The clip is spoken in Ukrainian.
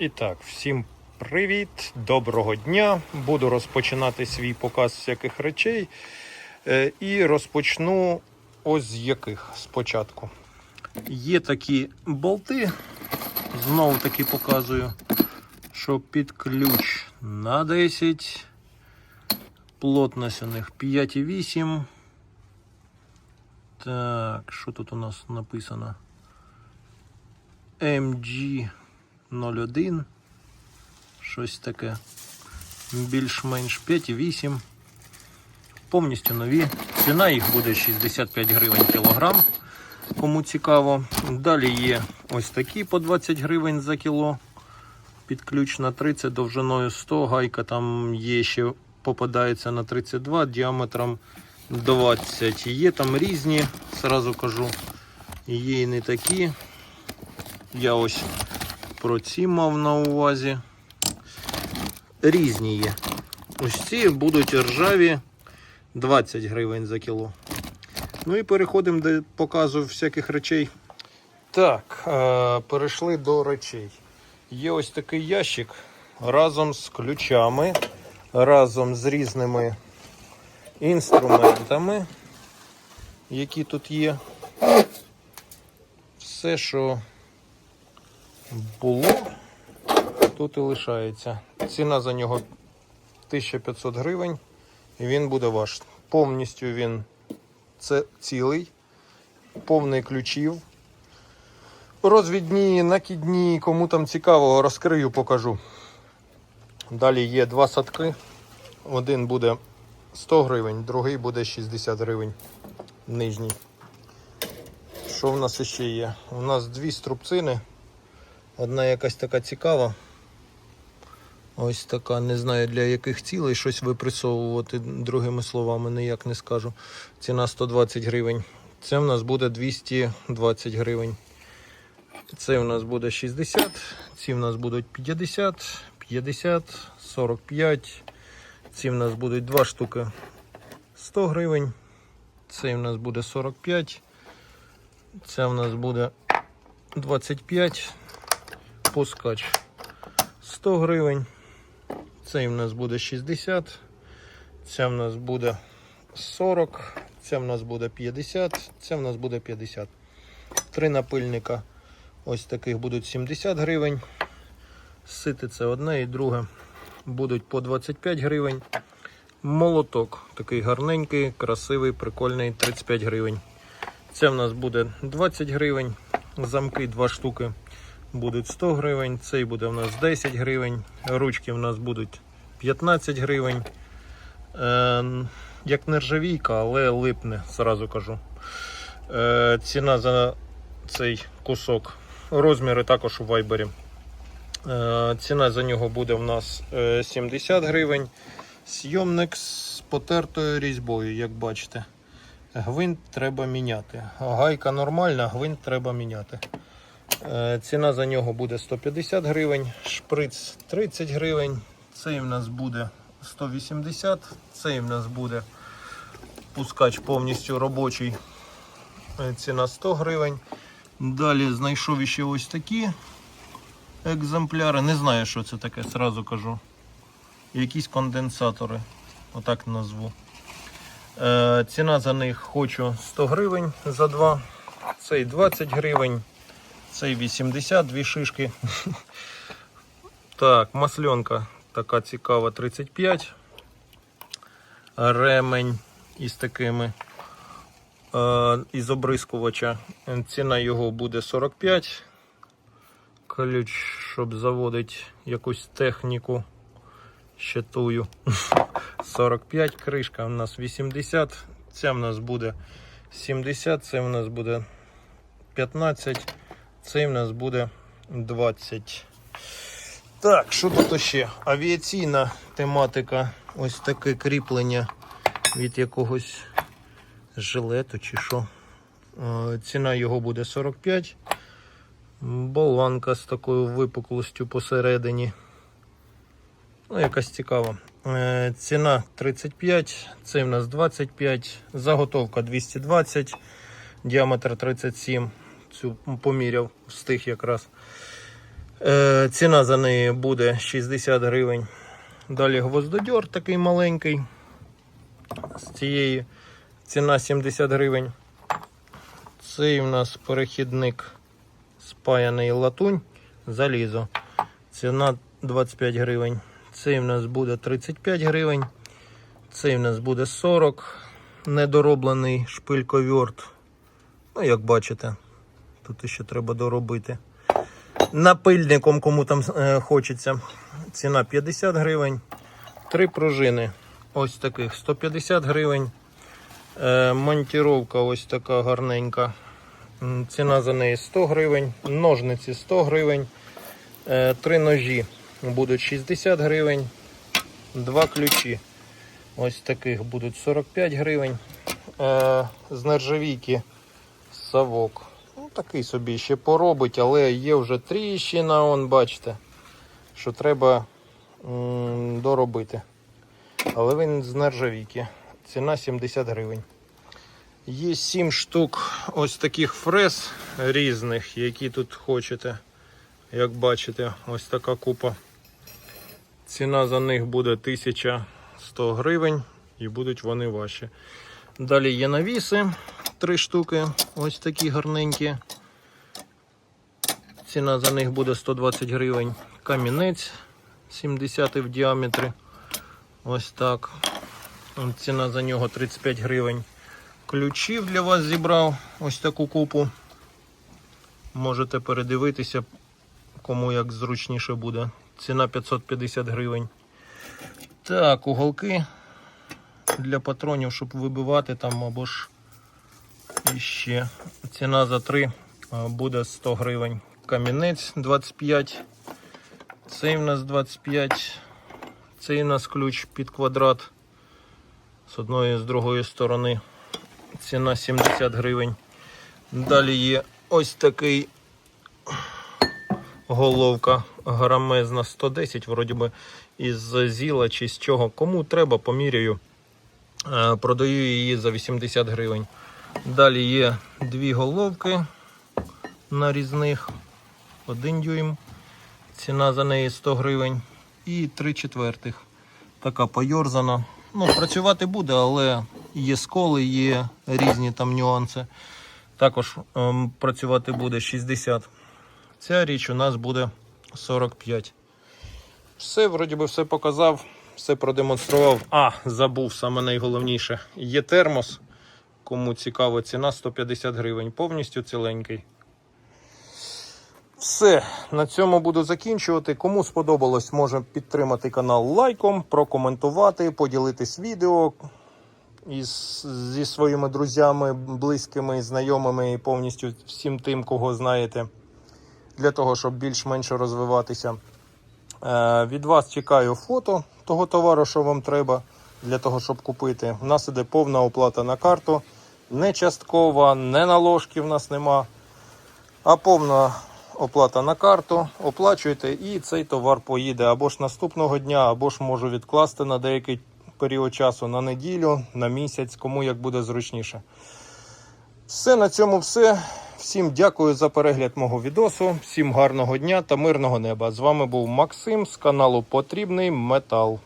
І так, всім привіт, доброго дня. Буду розпочинати свій показ всяких речей. Е, І розпочну ось з яких спочатку. Є такі болти, знову таки показую, що під ключ на 10. Плотність у них 5,8. Так, що тут у нас написано? MG 01. Щось таке. Більш-менш 5,8. Повністю нові. Ціна їх буде 65 гривень кілограм. Кому цікаво. Далі є ось такі по 20 гривень за кіло. Під ключ на 30 довжиною 100. Гайка там є ще попадається на 32 діаметром 20. Є там різні, зразу кажу. Є і не такі. Я ось про ці мав на увазі. Різні є. Ось ці будуть ржаві 20 гривень за кіло. Ну і переходимо до показу всяких речей. Так, е, перейшли до речей. Є ось такий ящик разом з ключами, разом з різними інструментами, які тут є. Все, що було, тут і лишається. Ціна за нього 1500 гривень, і він буде ваш. Повністю він цілий, повний ключів. Розвідні, накидні, кому там цікаво, розкрию, покажу. Далі є два садки. Один буде 100 гривень, другий буде 60 гривень. Нижній. Що в нас ще є? У нас дві струбцини. Одна якась така цікава. Ось така, не знаю для яких цілей щось випресовувати, другими словами, ніяк не скажу. Ціна 120 гривень. Це в нас буде 220 гривень. Це в нас буде 60, ці в нас будуть 50, 50, 45. Ці в нас будуть два штуки 100 гривень. Цей в нас буде 45. Це в нас буде 25. Пускач 100 гривень. Цей в нас буде 60. Це в нас буде 40. Це в нас буде 50. Це в нас буде 50. Три напильника. Ось таких будуть 70 гривень. Сити це одне і друге. Будуть по 25 гривень. Молоток такий гарненький, красивий, прикольний, 35 гривень. Це в нас буде 20 гривень. Замки 2 штуки будуть 100 гривень. Цей буде в нас 10 гривень. Ручки в нас будуть 15 гривень. Е, як нержавійка, але липне, зразу кажу. Е, ціна за цей кусок. Розміри також у вайбері. Е, ціна за нього буде в нас е, 70 гривень. Сйомник з потертою різьбою, як бачите. Гвинт треба міняти. Гайка нормальна, гвинт треба міняти. Е, Ціна за нього буде 150 гривень, шприц 30 гривень. Цей в нас буде 180, цей в нас буде пускач повністю робочий. Е, Ціна 100 гривень. Далі знайшов ще ось такі екземпляри. Не знаю, що це таке, сразу кажу. Якісь конденсатори, отак назву. Е, ціна за них хочу 100 гривень за два. Цей 20 гривень, цей 80, дві шишки. Так, масленка така цікава 35. Ремень із такими е, із обрискувача. Ціна його буде 45. Ключ, щоб заводити якусь техніку. Щитую. 45 кришка у нас 80. Ця в нас буде 70, це в нас буде 15, цей в нас буде 20. Так, що тут ще? Авіаційна тематика. Ось таке кріплення від якогось жилету чи що. Е, Ціна його буде 45. Болванка з такою випуклостю посередині. Ну, якась цікава. Е, Ціна 35, цей в нас 25, заготовка 220, діаметр 37. Цю поміряв, встиг якраз. Е, ціна за неї буде 60 гривень. Далі гвоздодьор такий маленький. З цієї ціна 70 гривень. Цей у нас перехідник спаяний латунь, залізо. Ціна 25 гривень. Цей у нас буде 35 гривень. Цей у нас буде 40. Недороблений шпильковерт. Ну, як бачите, тут ще треба доробити. Напильником, кому там е, хочеться. Ціна 50 гривень. Три пружини. Ось таких 150 гривень. Е, монтіровка ось така гарненька. Ціна за неї 100 гривень. Ножниці 100 гривень. Е, три ножі будуть 60 гривень. Два ключі. Ось таких будуть 45 гривень. Е, з нержавійки совок. Такий собі ще поробить, але є вже тріщина, он, бачите, що треба доробити. Але він з нержавійки. Ціна 70 гривень. Є 7 штук ось таких фрез різних, які тут хочете. Як бачите, ось така купа. Ціна за них буде 1100 гривень і будуть вони ваші. Далі є навіси, 3 штуки, ось такі гарненькі. Ціна за них буде 120 гривень. Камінець 70 в діаметрі. Ось так. Ціна за нього 35 гривень. Ключів для вас зібрав ось таку купу. Можете передивитися, кому як зручніше буде. Ціна 550 гривень. Так, уголки для патронів, щоб вибивати там або ж іще. Ціна за 3 буде 100 гривень. Камінець 25. Цей в нас 25. Цей у нас ключ під квадрат. З одної і з другої сторони. Ціна 70 гривень. Далі є ось такий головка грамезна 110, вроді би із зіла чи з чого. Кому треба, поміряю. Е, Продаю її за 80 гривень. Далі є дві головки нарізних, один дюйм. Ціна за неї 100 гривень. І 3 четвертих. Така пойорзана. Ну, працювати буде, але є сколи, є різні там нюанси. Також ем, працювати буде 60. Ця річ у нас буде 45. Все, вроді би, все показав, все продемонстрував. А, забув саме найголовніше. Є термос. Кому цікаво, ціна 150 гривень. Повністю ціленький. Все, на цьому буду закінчувати. Кому сподобалось, може підтримати канал лайком, прокоментувати, поділитись відео із, зі своїми друзями, близькими, знайомими і повністю всім тим, кого знаєте, для того, щоб більш-менше розвиватися. Е, від вас чекаю фото того товару, що вам треба для того, щоб купити. У нас іде повна оплата на карту, не часткова, не наложки в нас нема, а повна оплата на карту. Оплачуєте і цей товар поїде або ж наступного дня, або ж можу відкласти на деякий період часу, на неділю, на місяць, кому як буде зручніше. Все на цьому все. Всім дякую за перегляд мого відосу. Всім гарного дня та мирного неба. З вами був Максим з каналу Потрібний Метал.